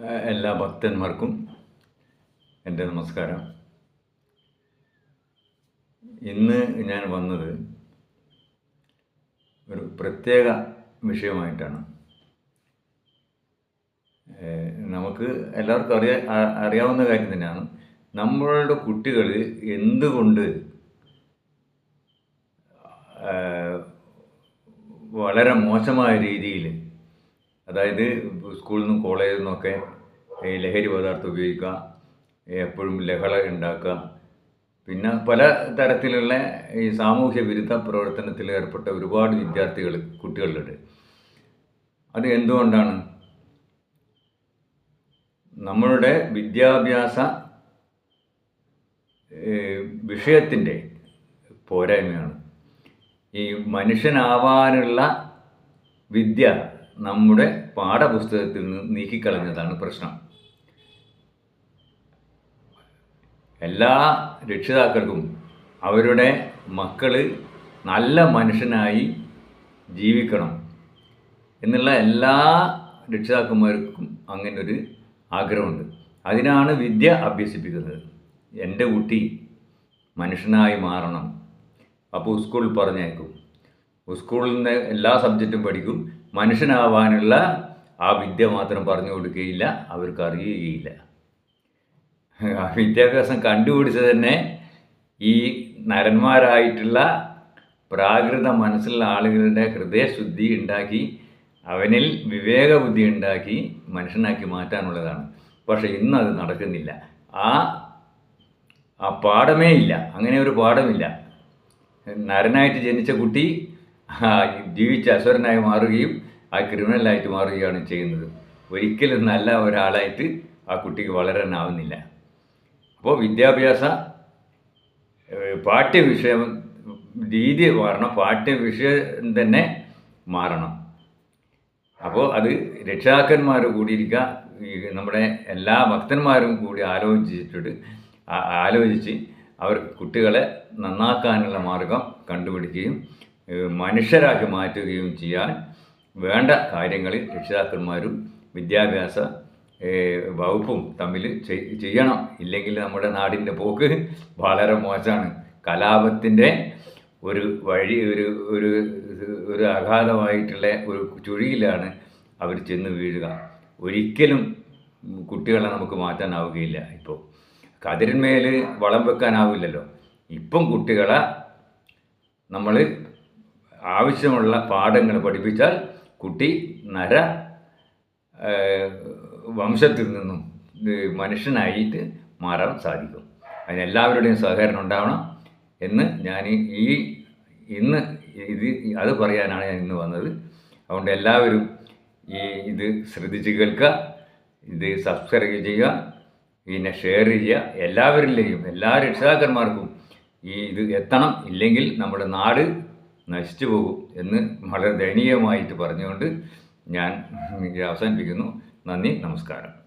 എല്ലാ ഭക്തന്മാർക്കും എന്റെ നമസ്കാരം. ഇന്ന് ഞാൻ വന്നത് ഒരു പ്രത്യേക വിഷയമായിട്ടാണ്. നമുക്ക് എല്ലാവർക്കും അറിയാ അറിയാവുന്ന കാര്യം തന്നെയാണ്. നമ്മളുടെ കുട്ടികൾ എന്തുകൊണ്ട് വളരെ മോശമായ രീതിയിൽ അതായത് സ്കൂളിൽ നിന്നും കോളേജിൽ നിന്നൊക്കെ ഈ ലഹരി പദാർത്ഥം ഉപയോഗിക്കുക എപ്പോഴും ലഹള ഉണ്ടാക്കുക. പിന്നെ പല തരത്തിലുള്ള ഈ സാമൂഹ്യ വിരുദ്ധ പ്രവർത്തനത്തിൽ ഏർപ്പെട്ട ഒരുപാട് വിദ്യാർത്ഥികൾ കുട്ടികളുണ്ട്. അത് എന്തുകൊണ്ടാണ്? നമ്മളുടെ വിദ്യാഭ്യാസ വിഷയത്തിന്റെ പോരായ്മയാണ്. ഈ മനുഷ്യനാവാനുള്ള വിദ്യ നമ്മുടെ പാഠപുസ്തകത്തിൽ നിന്ന് നീക്കിക്കളഞ്ഞതാണ് പ്രശ്നം. എല്ലാ രക്ഷിതാക്കൾക്കും അവരുടെ മക്കൾ നല്ല മനുഷ്യനായി ജീവിക്കണം എന്നുള്ള എല്ലാ രക്ഷിതാക്കന്മാർക്കും അങ്ങനെ ഒരു ആഗ്രഹമുണ്ട്. അതിനാണ് വിദ്യ അഭ്യസിപ്പിക്കുന്നത്. എന്റെ കുട്ടി മനുഷ്യനായി മാറണം. അപ്പോൾ സ്കൂളിൽ പറഞ്ഞേക്കും സ്കൂളിൽ നിന്ന് എല്ലാ സബ്ജക്റ്റും പഠിക്കും. മനുഷ്യനാവാനുള്ള ആ വിദ്യ മാത്രം പറഞ്ഞു കൊടുക്കുകയില്ല അവർക്ക് അറിയുകയില്ല വിദ്യാഭ്യാസം കണ്ടുപിടിച്ചത് തന്നെ ഈ നരന്മാരായിട്ടുള്ള പ്രാകൃത മനസ്സിലുള്ള ആളുകളുടെ ഹൃദയശുദ്ധി ഉണ്ടാക്കി അവനിൽ വിവേകബുദ്ധി ഉണ്ടാക്കി മനുഷ്യനാക്കി മാറ്റാനുള്ളതാണ്. പക്ഷെ ഇന്നത് നടക്കുന്നില്ല. ആ ആ പാഠമേ ഇല്ല. അങ്ങനെ ഒരു പാഠമില്ല. നരനായിട്ട് ജനിച്ച കുട്ടി ജീവിച്ച് അസുരനായി മാറുകയും ആ ക്രിമിനലായിട്ട് മാറുകയാണ് ചെയ്യുന്നത്. ഒരിക്കലും നല്ല ഒരാളായിട്ട് ആ കുട്ടിക്ക് വളരാനാവുന്നില്ല. അപ്പോൾ വിദ്യാഭ്യാസ പാഠ്യവിഷയം രീതി മാറണം പാഠ്യവിഷയം തന്നെ മാറണം. അപ്പോൾ അത് രക്ഷാക്കന്മാർ കൂടിയിരിക്കുക നമ്മുടെ എല്ലാ ഭക്തന്മാരും കൂടി ആലോചിച്ചിട്ട് ആലോചിച്ച് അവർ കുട്ടികളെ നന്നാക്കാനുള്ള മാർഗം കണ്ടുപിടിക്കുകയും മനുഷ്യരാക്കി മാറ്റുകയും ചെയ്യാൻ വേണ്ട കാര്യങ്ങളിൽ രക്ഷിതാക്കന്മാരും വിദ്യാഭ്യാസ വകുപ്പും തമ്മിൽ ചെയ്യണം. ഇല്ലെങ്കിൽ നമ്മുടെ നാടിന്റെ പോക്ക് വളരെ മോശമാണ്. കലാപത്തിന്റെ ഒരു വഴി ഒരു ഒരു ഒരു അഗാധമായിട്ടുള്ള ഒരു ചുഴിയിലാണ് അവർ ചെന്ന് വീഴുക. ഒരിക്കലും കുട്ടികളെ നമുക്ക് മാറ്റാനാവുകയില്ല ഇപ്പോൾ. കതിരിന്മേൽ വളം വെക്കാനാവില്ലല്ലോ. ഇപ്പം കുട്ടികളെ നമ്മൾ ആവശ്യമുള്ള പാഠങ്ങൾ പഠിപ്പിച്ചാൽ കുട്ടി നര വംശത്തിൽ നിന്നും മനുഷ്യനായിട്ട് മാറാൻ സാധിക്കും. അതിന് എല്ലാവരുടെയും സഹകരണം ഉണ്ടാവണം എന്ന് ഞാൻ ഈ ഇന്ന് ഇത് അത് പറയാനാണ് ഞാൻ ഇന്ന് വന്നത്. അതുകൊണ്ട് എല്ലാവരും ഈ ഇത് ശ്രദ്ധിച്ച് കേൾക്കുക ഇത് സബ്സ്ക്രൈബ് ചെയ്യുക പിന്നെ ഷെയർ ചെയ്യുക. എല്ലാവരിലെയും എല്ലാ രക്ഷിതാക്കന്മാർക്കും ഈ ഇത് എത്തണം. ഇല്ലെങ്കിൽ നമ്മുടെ നാട് നശിച്ചു പോകും എന്ന് വളരെ ദയനീയമായിട്ട് പറഞ്ഞുകൊണ്ട് ഞാൻ അവസാനിപ്പിക്കുന്നു. നന്ദി നമസ്കാരം.